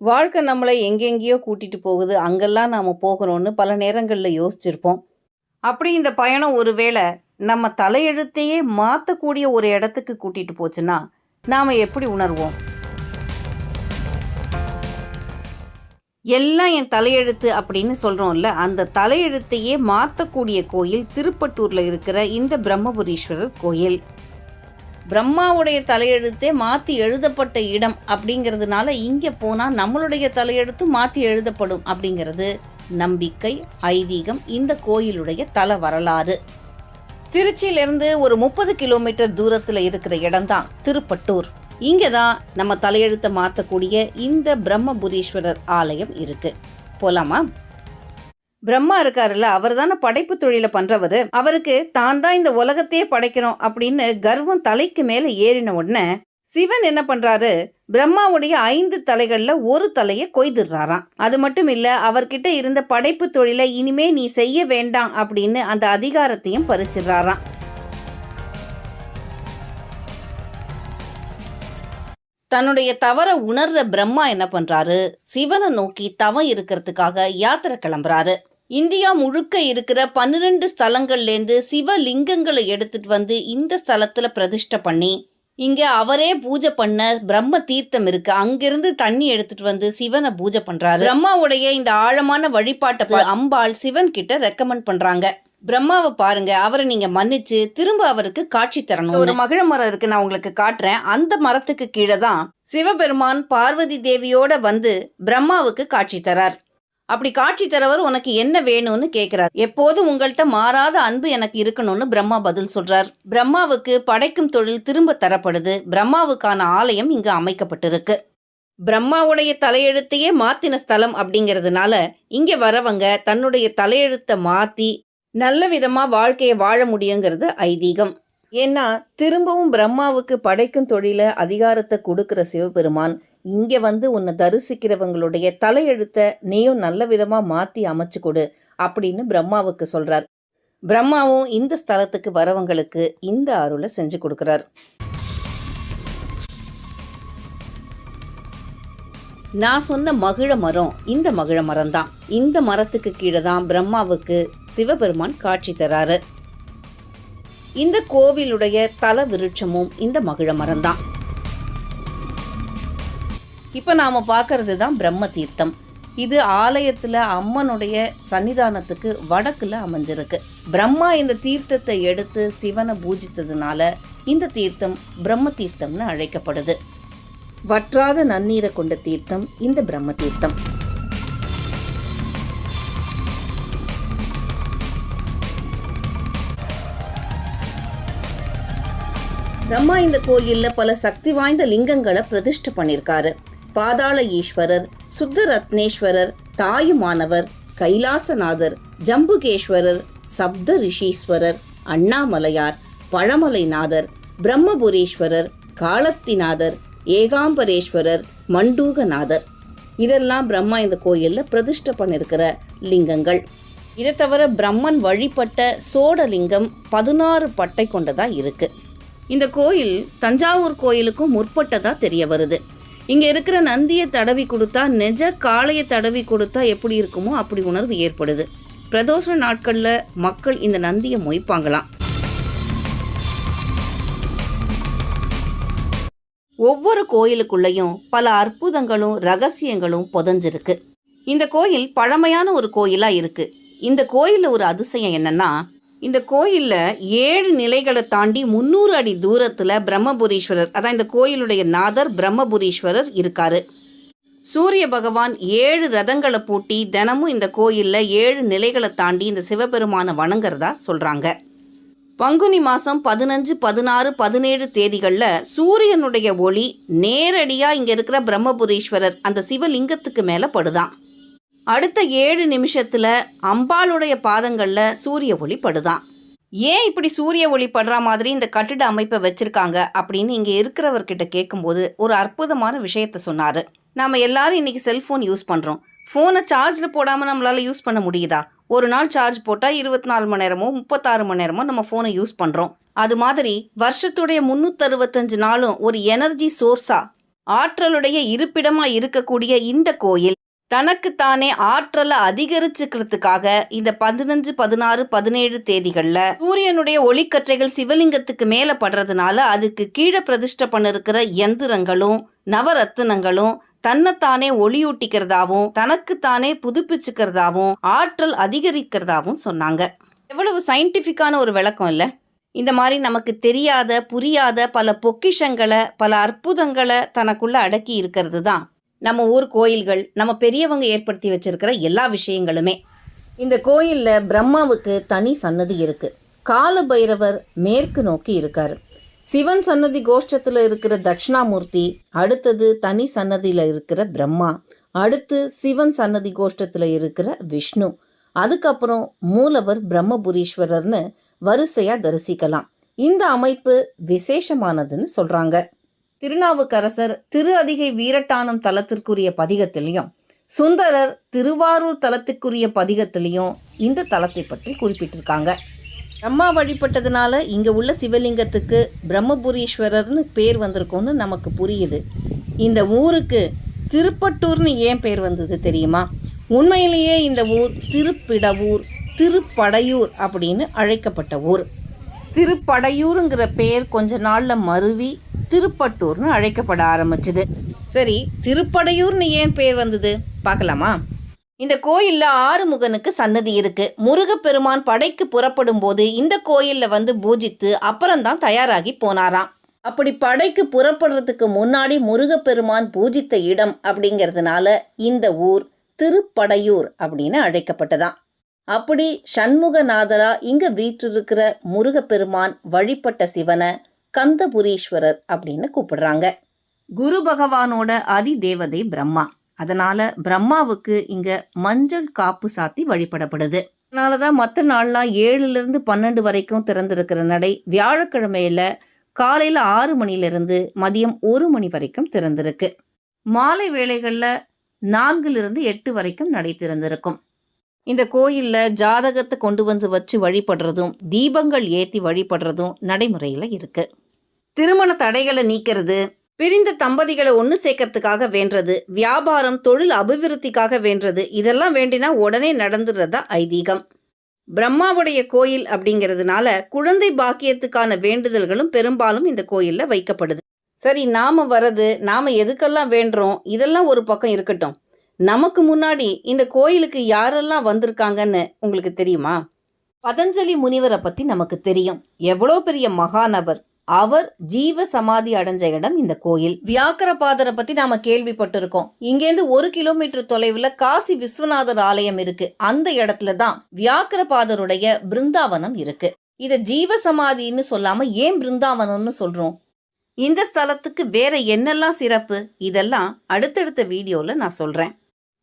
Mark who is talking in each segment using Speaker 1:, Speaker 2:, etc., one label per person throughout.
Speaker 1: வாழ்க்கை நம்மளை எங்கெங்கேயோ கூட்டிட்டு போகுது. அங்கெல்லாம் நாம போகணும்னு பல நேரங்களில் யோசிச்சிருப்போம். அப்படி இந்த பயணம் ஒருவேளை நம்ம தலையெழுத்தையே மாற்றக்கூடிய ஒரு இடத்துக்கு கூட்டிட்டு போச்சுன்னா நாம எப்படி உணர்வோம்? எல்லாம் என் தலையெழுத்து அப்படின்னு சொல்கிறோம்ல அந்த தலையெழுத்தையே மாற்றக்கூடிய கோயில் திருப்பட்டூரில் இருக்கிற இந்த பிரம்மபுரீஸ்வரர் கோயில். பிரம்மாவுடைய தலையெழுத்தே மாற்றி எழுதப்பட்ட இடம் அப்படிங்கிறதுனால இங்கே போனால் நம்மளுடைய தலையெழுத்தும் மாற்றி எழுதப்படும் அப்படிங்கிறது நம்பிக்கை ஐதீகம் இந்த கோயிலுடைய தல வரலாறு. திருச்சியிலிருந்து ஒரு முப்பது கிலோமீட்டர் தூரத்தில் இருக்கிற இடம்தான் திருப்பட்டூர். இங்கே தான் நம்ம தலையெழுத்தை மாற்றக்கூடிய இந்த பிரம்மபுரீஸ்வரர் ஆலயம் இருக்குது போலாமா? பிரம்மா இருக்காருல்ல அவர் தானே படைப்பு தொழிலை பண்றவர். அவருக்கு தான் தான் இந்த உலகத்தையே படைக்கிறோம் அப்படின்னு கர்வம் தலைக்கு மேல ஏறின உடனே சிவன் என்ன பண்றாரு? பிரம்மாவுடைய ஐந்து தலைகள்ல ஒரு தலையை கொய்துடுறாராம். அது மட்டும் இல்ல அவர்கிட்ட இருந்த படைப்பு தொழிலை இனிமே நீ செய்ய வேண்டாம் அப்படின்னு அந்த அதிகாரத்தையும் பறிச்சிடுறாராம். தன்னுடைய தவற உணர்ற பிரம்மா என்ன பண்றாரு? சிவனை நோக்கி தவம் இருக்கிறதுக்காக யாத்திரை கிளம்புறாரு. இந்தியா முழுக்க இருக்கிற பன்னிரெண்டு ஸ்தலங்கள்லேருந்து சிவலிங்கங்களை எடுத்துட்டு வந்து இந்த ஸ்தலத்துல பிரதிஷ்டை பண்ணி இங்க அவரே பூஜை பண்ண பிரம்ம தீர்த்தம் இருக்கு. அங்கிருந்து தண்ணி எடுத்துட்டு வந்து சிவனை பூஜை பண்றாரு. பிரம்மாவுடைய இந்த ஆழமான வழிபாட்டை அம்பாள் சிவன் கிட்ட ரெக்கமெண்ட் பண்றாங்க. பிரம்மாவை பாருங்க. அவரை நீங்க மன்னிச்சு திரும்ப அவருக்கு காட்சி தரணும். ஒரு மகிழ மரம் இருக்கு நான் உங்களுக்கு காட்டுறேன். அந்த மரத்துக்கு கீழே தான் சிவபெருமான் பார்வதி தேவியோட வந்து பிரம்மாவுக்கு காட்சி தரார். அப்படி காட்சி தரவர் உனக்கு என்ன வேணும்னு கேட்கிறார் எப்போதும் உங்கள்கிட்ட மாறாத அன்பு எனக்கு இருக்கணும்னு பிரம்மா பதில் சொல்றார். பிரம்மாவுக்கு படைக்கும் தொழில் திரும்ப தரப்படுது. பிரம்மாவுக்கான ஆலயம் இங்கு அமைக்கப்பட்டிருக்கு. பிரம்மாவுடைய தலையெழுத்தையே மாத்தின ஸ்தலம் அப்படிங்கிறதுனால இங்க வரவங்க தன்னுடைய தலையெழுத்தை மாத்தி நல்ல விதமாக வாழ்க்கையை வாழ முடியுங்கிறது ஐதீகம். ஏன்னா திரும்பவும் பிரம்மாவுக்கு படைக்கும் தொழில அதிகாரத்தை கொடுக்கிற சிவபெருமான் இங்கே வந்து உன்னை தரிசிக்கிறவங்களுடைய தலையெழுத்தை நீயும் நல்ல விதமாக மாற்றி அமைச்சு கொடு அப்படின்னு பிரம்மாவுக்கு சொல்கிறார் பிரம்மாவும் இந்த ஸ்தலத்துக்கு வரவங்களுக்கு இந்த அருளை செஞ்சு கொடுக்குறார். நான் சொன்ன மகிழ மரம் இந்த மகிழ மரம் தான் இந்த மரத்துக்கு கீழே தான் பிரம்மாவுக்கு சிவபெருமான் காட்சி தராரு. இந்த கோவிலுடைய தல விருட்சமும் இந்த மகிழ மரம் தான் இப்போ நாம பார்க்கறது தான் பிரம்ம தீர்த்தம். இது ஆலயத்துல அம்மனுடைய சன்னிதானத்துக்கு வடக்குல அமைஞ்சிருக்கு. பிரம்மா இந்த தீர்த்தத்தை எடுத்து சிவனை பூஜித்ததுனால இந்த தீர்த்தம் பிரம்ம தீர்த்தம்னு அழைக்கப்படுது. வற்றாத நன்னீரை கொண்ட தீர்த்தம் இந்த பிரம்ம தீர்த்தம். பிரம்மா இந்த கோயில்ல பல சக்தி வாய்ந்த லிங்கங்களை பிரதிஷ்டை பண்ணியிருக்காரு பாதாள ஈஸ்வரர் சுத்த ரத்னேஸ்வரர் தாயுமானவர் கைலாசநாதர் ஜம்புகேஸ்வரர் சப்த ரிஷீஸ்வரர் அண்ணாமலையார் பழமலைநாதர் பிரம்மபுரீஸ்வரர் காலத்திநாதர் ஏகாம்பரேஸ்வரர் மண்டூகநாதர். இதெல்லாம் பிரம்மா இந்த கோயிலில் பிரதிஷ்டை பண்ணிருக்கிற லிங்கங்கள். இதை தவிர பிரம்மன் வழிபட்ட சோடலிங்கம் பதினாறு பட்டை கொண்டதாக இருக்குது இந்த கோயில் தஞ்சாவூர் கோயிலுக்கும் முற்பட்டதா தெரிய வருது. இங்க இருக்கிற நந்தியை தடவி கொடுத்தா நெஜ காளையை தடவி கொடுத்தா எப்படி இருக்குமோ அப்படி உணர்வு ஏற்படுது. பிரதோஷ நாட்கள்ல மக்கள் இந்த நந்தியை மொய்ப்பாங்களாம். ஒவ்வொரு கோயிலுக்குள்ளேயும் பல அற்புதங்களும் ரகசியங்களும் புதஞ்சிருக்கு. இந்த கோயில் பழமையான ஒரு கோயிலா இருக்கு. இந்த கோயிலில் ஒரு அதிசயம் என்னன்னா இந்த கோயிலில் ஏழு நிலைகளை தாண்டி முந்நூறு அடி தூரத்தில் பிரம்மபுரீஸ்வரர் அதான் இந்த கோயிலுடைய நாதர் பிரம்மபுரீஸ்வரர் இருக்காரு. சூரிய பகவான் ஏழு ரதங்களை பூட்டி தினமும் இந்த கோயிலில் ஏழு நிலைகளை தாண்டி இந்த சிவபெருமானை வணங்குறதா சொல்கிறாங்க பங்குனி மாதம் பதினஞ்சு பதினாறு பதினேழு தேதிகளில் சூரியனுடைய ஒளி நேரடியாக இங்கே இருக்கிற பிரம்மபுரீஸ்வரர் அந்த சிவலிங்கத்துக்கு மேலே படுதான். அடுத்த ஏழு நிமிஷத்தில் அம்பாளுடைய பாதங்களில் சூரிய ஒளி படுதான். ஏன் இப்படி சூரிய ஒளி படுற மாதிரி இந்த கட்டிட அமைப்பை வச்சுருக்காங்க அப்படின்னு இங்கே இருக்கிறவர்கிட்ட கேட்கும்போது ஒரு அற்புதமான விஷயத்த சொன்னார். நாம் எல்லாரும் இன்னைக்கு செல்ஃபோன் யூஸ் பண்ணுறோம் ஃபோனை சார்ஜில் போடாமல் நம்மளால் யூஸ் பண்ண முடியுதா? ஒரு நாள் சார்ஜ் போட்டால் இருபத்தி நாலு மணி நேரமோ முப்பத்தாறு மணி நேரமோ நம்ம ஃபோனை யூஸ் பண்ணுறோம் அது மாதிரி வருஷத்துடைய முந்நூற்றறுபத்தஞ்சு நாளும் ஒரு எனர்ஜி சோர்ஸாக ஆற்றலுடைய இருப்பிடமாக இருக்கக்கூடிய இந்த கோயில் தனக்குத்தானே ஆற்றலை அதிகரிச்சுக்கிறதுக்காக இந்த பதினஞ்சு பதினாறு பதினேழு தேதிகளில் சூரியனுடைய ஒளிக்கற்றைகள் சிவலிங்கத்துக்கு மேலே படுறதுனால அதுக்கு கீழே பிரதிஷ்ட பண்ணிருக்கிற எந்திரங்களும் நவரத்தினங்களும் தன்னைத்தானே ஒளியூட்டிக்கிறதாவும் தனக்குத்தானே புதுப்பிச்சுக்கிறதாவும் ஆற்றல் அதிகரிக்கிறதாவும் சொன்னாங்க. எவ்வளவு சயின்டிஃபிக்கான ஒரு விளக்கம் இல்லை. இந்த மாதிரி நமக்கு தெரியாத புரியாத பல பொக்கிஷங்களை பல அற்புதங்களை தனக்குள்ள அடக்கி இருக்கிறது தான். நம்ம ஊர் கோயில்கள் நம்ம பெரியவங்க ஏற்படுத்தி வச்சிருக்கிற எல்லா விஷயங்களுமே. இந்த கோயிலில் பிரம்மாவுக்கு தனி சன்னதி இருக்குது கால பைரவர் மேற்கு நோக்கி இருக்கார். சிவன் சன்னதி கோஷ்டத்தில் இருக்கிற தட்சிணாமூர்த்தி அடுத்தது தனி சன்னதியில் இருக்கிற பிரம்மா அடுத்து சிவன் சன்னதி கோஷ்டத்தில் இருக்கிற விஷ்ணு. அதுக்கப்புறம் மூலவர் பிரம்மபுரீஸ்வரர்னு வரிசையாக தரிசிக்கலாம். இந்த அமைப்பு விசேஷமானதுன்னு சொல்கிறாங்க திருநாவுக்கரசர் திரு அதிகை வீரட்டானம் தலத்திற்குரிய பதிகத்திலையும் சுந்தரர் திருவாரூர் தலத்துக்குரிய பதிகத்திலையும் இந்த தலத்தை பற்றி குறிப்பிட்டிருக்காங்க. பிரம்மா வழிபட்டதுனால இங்கே உள்ள சிவலிங்கத்துக்கு பிரம்மபுரீஸ்வரர்னு பேர் வந்திருக்கும்னு நமக்கு புரியுது. இந்த ஊருக்கு திருப்பட்டூர்னு ஏன் பேர் வந்தது தெரியுமா? உண்மையிலேயே இந்த ஊர் திருப்பிடவூர் திருப்படையூர் அப்படின்னு அழைக்கப்பட்ட ஊர். திருப்படையூருங்கிற பேர் கொஞ்ச நாளில் மருவி திருப்பட்டூர்னு அழைக்கப்பட ஆரம்பிச்சுது. சரி திருப்படையூர்னு ஏன் பேர் வந்தது? பார்க்கலாமா? இந்த கோயிலில் ஆறுமுகனுக்கு சன்னதி இருக்கு. முருகப்பெருமான் படைக்கு புறப்படும் போது இந்த கோயிலில் வந்து பூஜித்து அப்புறம்தான் தயாராகி போனாராம். அப்படி படைக்கு புறப்படுறதுக்கு முன்னாடி முருகப்பெருமான் பூஜித்த இடம் அப்படிங்கிறதுனால இந்த ஊர் திருப்படையூர் அப்படின்னு அழைக்கப்பட்டதான் அப்படி சண்முகநாதரா இங்க வீற்றிருக்கிற முருகப்பெருமான் வழிபட்ட சிவனை கந்தபுரீஸ்வரர் அப்படின்னு கூப்பிடுறாங்க. குரு பகவானோட அதி தேவதை பிரம்மா. அதனால பிரம்மாவுக்கு இங்க மஞ்சள் காப்பு சாத்தி வழிபடப்படுது. அதனால தான் மற்ற நாள்லாம் ஏழுலேருந்து பன்னெண்டு வரைக்கும் திறந்திருக்கிற நடை வியாழக்கிழமையில காலையில் ஆறு மணிலிருந்து மதியம் ஒரு மணி வரைக்கும் திறந்திருக்கு. மாலை வேளைகளில் நான்கிலிருந்து எட்டு வரைக்கும் நடை திறந்திருக்கும். இந்த கோயிலில் ஜாதகத்தை கொண்டு வந்து வச்சு வழிபடுறதும் தீபங்கள் ஏற்றி வழிபடுறதும் நடைமுறையில் இருக்கு. திருமண தடைகளை நீக்கிறது பிரிந்த தம்பதிகளை ஒன்று சேர்க்கறதுக்காக வேண்டது வியாபாரம் தொழில் அபிவிருத்திக்காக வேண்டது இதெல்லாம் வேண்டினா உடனே நடந்துடுறதா ஐதீகம். பிரம்மாவுடைய கோயில் அப்படிங்கிறதுனால குழந்தை பாக்கியத்துக்கான வேண்டுதல்களும் பெரும்பாலும் இந்த கோயிலில் வைக்கப்படுது. சரி நாம வர்றது நாம எதுக்கெல்லாம் வேண்டுறோம் இதெல்லாம் ஒரு பக்கம் இருக்கட்டும். நமக்கு முன்னாடி இந்த கோயிலுக்கு யாரெல்லாம் வந்திருக்காங்கன்னு உங்களுக்கு தெரியுமா? பதஞ்சலி முனிவரை பற்றி நமக்கு தெரியும். எவ்வளோ பெரிய மகாநபர். அவர் ஜீவ சமாதி அடைஞ்ச இடம் இந்த கோயில். வியாக்கரபாதரை பத்தி நாம கேள்விப்பட்டிருக்கோம். இங்கேருந்து ஒரு கிலோமீட்டர் தொலைவில் காசி விஸ்வநாதர் ஆலயம் இருக்கு. அந்த இடத்துல தான் வியாக்கரபாதருடைய பிருந்தாவனம் இருக்கு. இதை ஜீவ சமாதின்னு சொல்லாம ஏன் பிருந்தாவனம்னு சொல்றோம்? இந்த ஸ்தலத்துக்கு வேற என்னெல்லாம் சிறப்பு? இதெல்லாம் அடுத்தடுத்த வீடியோவில் நான் சொல்றேன்.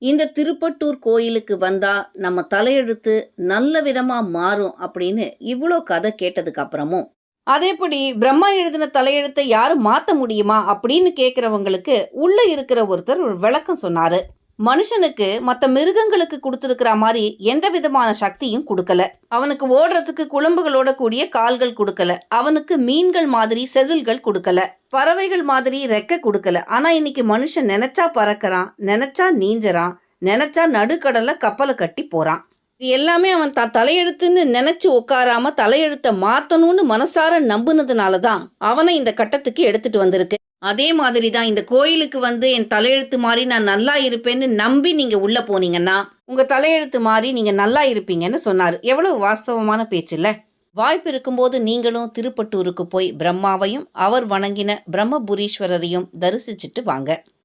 Speaker 1: இந்த திருப்பட்டூர் கோயிலுக்கு வந்தா நம்ம தலையெழுத்து நல்ல விதமா மாறும் அப்படின்னு இவ்வளோ கதை கேட்டதுக்கு அப்புறமும் அதேபடி பிரம்மா எழுதின தலையெழுத்தை யாரும் மாற்ற முடியுமா? அப்படின்னு கேட்குறவங்களுக்கு உள்ள இருக்கிற ஒருத்தர் ஒரு விளக்கம் சொன்னாரு. மனுஷனுக்கு மற்ற மிருகங்களுக்கு கொடுத்துருக்கிற மாதிரி எந்த விதமான சக்தியும் கொடுக்கல. அவனுக்கு ஓடுறதுக்கு குழம்புகளோட கூடிய கால்கள் கொடுக்கல. அவனுக்கு மீன்கள் மாதிரி செதில்கள் கொடுக்கல. பறவைகள் மாதிரி ரெக்க கொடுக்கல. ஆனா இன்னைக்கு மனுஷன் நினைச்சா பறக்கிறான் நினைச்சா நீஞ்சறான் நினைச்சா நடுக்கடல்ல கப்பலை கட்டி போறான். இது எல்லாமே அவன் த தலையெழுத்துன்னு நினைச்சு உட்காராம தலையெழுத்தை மாத்தணும்னு மனசார நம்புனதுனால தான் அவனை இந்த கட்டத்துக்கு எடுத்துட்டு வந்திருக்கு. அதே மாதிரி தான் இந்த கோயிலுக்கு வந்து என் தலையெழுத்து மாதிரி நான் நல்லா இருப்பேன்னு நம்பி நீங்கள் உள்ளே போனீங்கன்னா உங்கள் தலையெழுத்து மாதிரி நீங்கள் நல்லா இருப்பீங்கன்னு சொன்னார். எவ்வளோ வாஸ்தவமான பேச்சுல்ல? வாய்ப்பு இருக்கும்போது நீங்களும் திருப்பட்டூருக்கு போய் பிரம்மாவையும் அவர் வணங்கின பிரம்மபுரீஸ்வரரையும் தரிசிச்சுட்டு வாங்க.